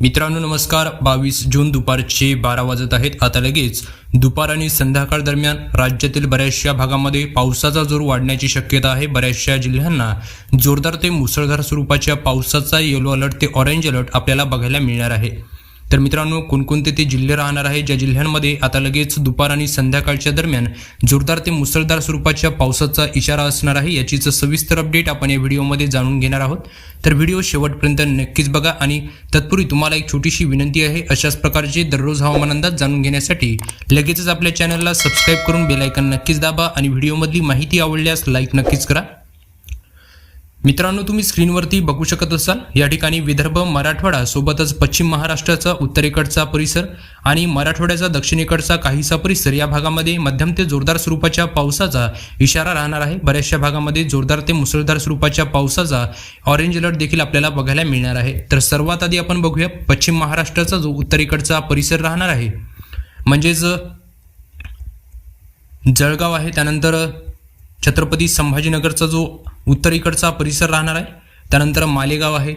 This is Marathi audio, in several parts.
मित्रांनो नमस्कार. बावीस जून दुपारचे बारा वाजत आहेत. आता लगेच दुपार आणि संध्याकाळ दरम्यान राज्यातील बऱ्याचशा भागामध्ये पावसाचा जोर वाढण्याची शक्यता आहे. बऱ्याचशा जिल्ह्यांना जोरदार ते मुसळधार स्वरूपाच्या पावसाचा येलो अलर्ट ते ऑरेंज अलर्ट आपल्याला बघायला मिळणार आहे. तर मित्रांनो कोणकोणते ते जिल्हे राहणार आहे? ज्या जिल्ह्यांमध्ये आता लगेच दुपार आणि संध्याकाळच्या दरम्यान जोरदार ते मुसळधार स्वरूपाच्या पावसाचा इशारा असणार आहे याचीच सविस्तर अपडेट आपण या व्हिडिओमध्ये जाणून घेणार आहोत. तर व्हिडिओ शेवटपर्यंत नक्कीच बघा आणि तत्पूर्वी तुम्हाला एक छोटीशी विनंती आहे अशाच प्रकारचे दररोज हवामान अंदाज जाणून घेण्यासाठी लगेचच आपल्या चॅनलला सबस्क्राईब करून बेलायकन नक्कीच दाबा आणि व्हिडिओमधली माहिती आवडल्यास लाईक नक्कीच करा. मित्रांनो तुम्ही स्क्रीनवरती बघू शकत असाल या ठिकाणी विदर्भ मराठवाडा सोबतच पश्चिम महाराष्ट्राचा उत्तरेकडचा परिसर आणि मराठवाड्याचा दक्षिणेकडचा काहीसा परिसर या भागामध्ये मध्यम ते जोरदार स्वरूपाच्या पावसाचा इशारा राहणार आहे. बऱ्याचशा भागामध्ये जोरदार ते मुसळधार स्वरूपाच्या पावसाचा ऑरेंज अलर्ट देखील आपल्याला बघायला मिळणार आहे. तर सर्वात आधी आपण बघूया पश्चिम महाराष्ट्राचा जो उत्तरेकडचा परिसर राहणार आहे म्हणजेच जळगाव आहे त्यानंतर छत्रपती संभाजीनगरचा जो उत्तरेकडचा परिसर राहणार आहे त्यानंतर मालेगाव आहे.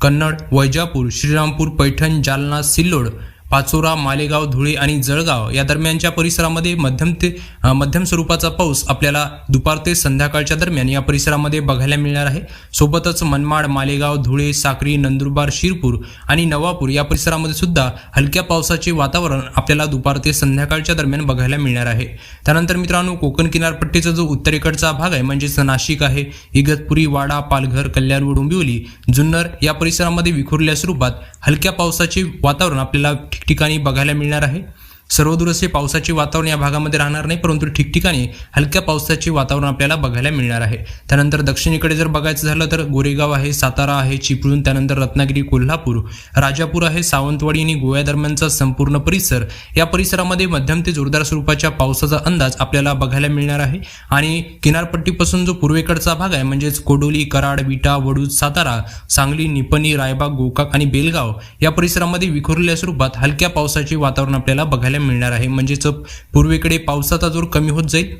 कन्नड वैजापूर श्रीरामपूर पैठण जालना सिल्लोड पाचोरा मालेगाव धुळे आणि जळगाव या दरम्यानच्या परिसरामध्ये मध्यम ते मध्यम स्वरूपाचा पाऊस आपल्याला दुपार ते संध्याकाळच्या दरम्यान या परिसरामध्ये बघायला मिळणार आहे. सोबतच मनमाड मालेगाव धुळे साक्री नंदुरबार शिरपूर आणि नवापूर या परिसरामध्ये सुद्धा हलक्या पावसाचे वातावरण आपल्याला दुपार ते संध्याकाळच्या दरम्यान बघायला मिळणार आहे. त्यानंतर मित्रांनो कोकण किनारपट्टीचा जो उत्तरेकडचा भाग आहे म्हणजेच नाशिक आहे इगतपुरी वाडा पालघर कल्याण डोंबिवली जुन्नर या परिसरामध्ये विखुरल्या स्वरूपात हलक्या पावसाचे वातावरण आपल्याला ठिकठिकाणी बघायला मिळणार आहे. सर्वदूर असे पावसाचे वातावरण या भागामध्ये राहणार नाही परंतु ठिकठिकाणी हलक्या पावसाचे वातावरण आपल्याला बघायला मिळणार आहे. त्यानंतर दक्षिणेकडे जर बघायचं झालं तर गोरेगाव आहे सातारा आहे चिपळूण त्यानंतर रत्नागिरी कोल्हापूर राजापूर आहे सावंतवाडी आणि गोव्या दरम्यानचा संपूर्ण परिसर. या परिसरामध्ये मध्यम ते जोरदार स्वरूपाच्या पावसाचा अंदाज आपल्याला बघायला मिळणार आहे. आणि किनारपट्टीपासून जो पूर्वेकडचा भाग आहे म्हणजेच कोडोली कराड विटा वडूज सातारा सांगली निपणी रायबाग गोकाक आणि बेलगाव या परिसरामध्ये विखुरलेल्या स्वरूपात हलक्या पावसाचे वातावरण आपल्याला बघायला मिळणार आहे. म्हणजेच पूर्वेकडे पावसाचा जोर कमी होत जाईल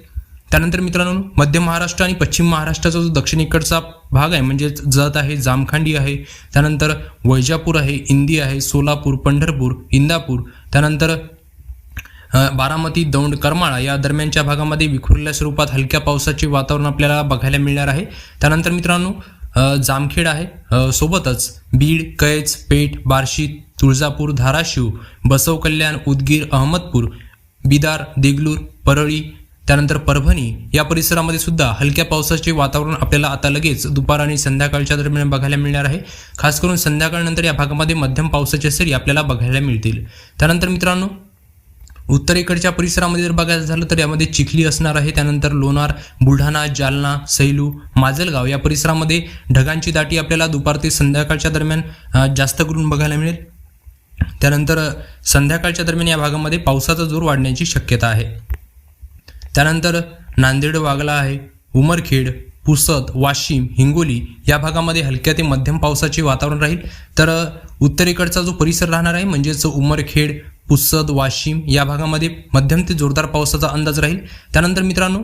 त्यानंतर मित्रांनो मध्य महाराष्ट्र आणि पश्चिम महाराष्ट्राचा जो दक्षिणेकडचा भाग आहे म्हणजे जत आहे जामखांडी आहे त्यानंतर वैजापूर आहे इंदी आहे सोलापूर पंढरपूर इंदापूर त्यानंतर बारामती दौंड करमाळा या दरम्यानच्या भागामध्ये विखुरलेल्या स्वरूपात हलक्या पावसाचे वातावरण आपल्याला बघायला मिळणार आहे. त्यानंतर मित्रांनो जामखेड आहे. सोबतच बीड कैच पेठ बार्शी तुळजापूर धाराशिव बसव कल्याण उदगीर अहमदपूर बिदार देगलूर परळी त्यानंतर परभणी या परिसरामध्ये सुद्धा हलक्या पावसाचे वातावरण आपल्याला आता लगेच दुपार आणि संध्याकाळच्या दरम्यान बघायला मिळणार आहे. खास करून संध्याकाळनंतर या भागामध्ये मध्यम पावसाच्या सरी आपल्याला बघायला मिळतील. त्यानंतर मित्रांनो उत्तरेकडच्या परिसरामध्ये जर बघायचं झालं तर यामध्ये चिखली असणार आहे. त्यानंतर लोणार बुलढाणा जालना सैलू माजलगाव या परिसरामध्ये ढगांची दाटी आपल्याला दुपार ते संध्याकाळच्या दरम्यान जास्त करून बघायला मिळेल. त्यानंतर संध्याकाळच्या दरम्यान या भागामध्ये पावसाचा जोर वाढण्याची शक्यता आहे. त्यानंतर नांदेड वागला आहे उमरखेड पुसद वाशिम हिंगोली या भागामध्ये हलक्या ते मध्यम पावसाचे वातावरण राहील. तर उत्तरेकडचा जो परिसर राहणार आहे म्हणजेच उमरखेड पुसद वाशिम या भागामध्ये मध्यम ते जोरदार पावसाचा अंदाज राहील. त्यानंतर मित्रांनो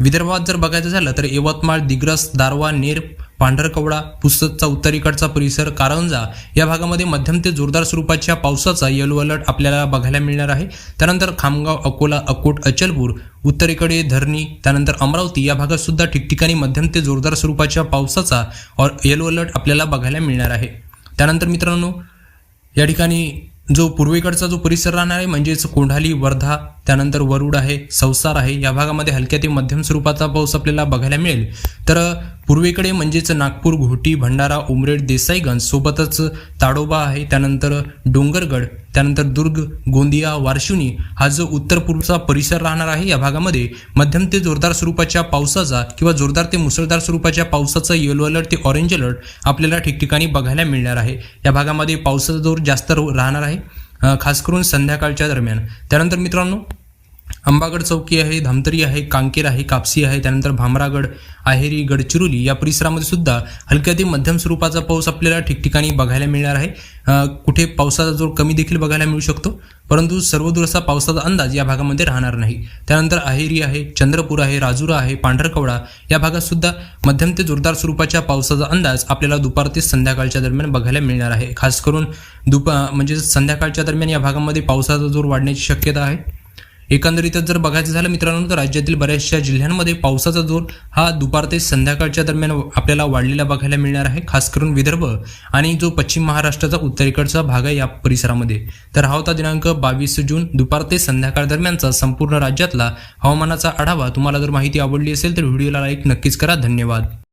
विदर्भात जर बघायचं झालं तर यवतमाळ दिग्रस दारवा नेर पांढरकवडा पुसदचा उत्तरेकडचा परिसर कारंजा या भागामध्ये मध्यम ते जोरदार स्वरूपाच्या पावसाचा येलो अलर्ट आपल्याला बघायला मिळणार आहे. त्यानंतर खामगाव अकोला अकोट अचलपूर उत्तरेकडे धरणी त्यानंतर अमरावती या भागात सुद्धा ठिकठिकाणी मध्यम ते जोरदार स्वरूपाच्या पावसाचा और येलो अलर्ट आपल्याला बघायला मिळणार आहे. त्यानंतर मित्रांनो या ठिकाणी जो पूर्वेकडचा जो परिसर राहणार आहे म्हणजेच कोंढाली वर्धा त्यानंतर वरुड आहे संसार आहे या भागामध्ये हलक्या ते मध्यम स्वरूपाचा पाऊस आपल्याला बघायला मिळेल. तर पूर्वेकडे म्हणजेच नागपूर घोटी भंडारा उमरेड देसाईगंज सोबतच ताडोबा आहे त्यानंतर डोंगरगड त्यानंतर दुर्ग गोंदिया वारशुनी हा जो उत्तर पूर्वचा परिसर राहणार आहे या भागामध्ये मध्यम ते जोरदार स्वरूपाच्या पावसाचा किंवा जोरदार ते मुसळधार स्वरूपाच्या पावसाचा येलो अलर्ट ते ऑरेंज अलर्ट आपल्याला ठिकठिकाणी बघायला मिळणार आहे. या भागामध्ये पावसाचा जोर जास्त रो- राहणार आहे. खास करून संध्याकाळच्या दरम्यान. त्यानंतर मित्रांनो अंबागड चौकी आहे धामतरी आहे कांकेर आहे कापसी आहे त्यानंतर भामरागड आहेरी गडचिरोली या परिसरामध्ये सुद्धा हलक्या ते मध्यम स्वरूपाचा पाऊस आपल्याला ठिकठिकाणी बघायला मिळणार आहे. कुठे पावसाचा जोर कमी देखील बघायला मिळू शकतो परंतु सर्वदूर असा पावसाचा अंदाज या भागामध्ये राहणार नाही. त्यानंतर आहेरी आहे चंद्रपूर आहे राजुरा आहे पांढरकवडा या भागात सुद्धा मध्यम ते जोरदार स्वरूपाच्या पावसाचा अंदाज आपल्याला दुपार ते संध्याकाळच्या दरम्यान बघायला मिळणार आहे. खास करून दुपा म्हणजे संध्याकाळच्या दरम्यान या भागामध्ये पावसाचा जोर वाढण्याची शक्यता आहे. एकंदरीतच जर बघायचं झालं मित्रांनो तर राज्यातील बऱ्याचशा जिल्ह्यांमध्ये पावसाचा जोर हा दुपार ते संध्याकाळच्या दरम्यान आपल्याला वाढलेला बघायला मिळणार आहे खास करून विदर्भ आणि जो पश्चिम महाराष्ट्राचा उत्तरेकडचा भाग आहे या परिसरामध्ये. तर हा होता दिनांक बावीस जून दुपार ते संध्याकाळ दरम्यानचा संपूर्ण राज्यातला हवामानाचा आढावा. तुम्हाला जर माहिती आवडली असेल तर व्हिडिओला लाईक नक्कीच करा. धन्यवाद.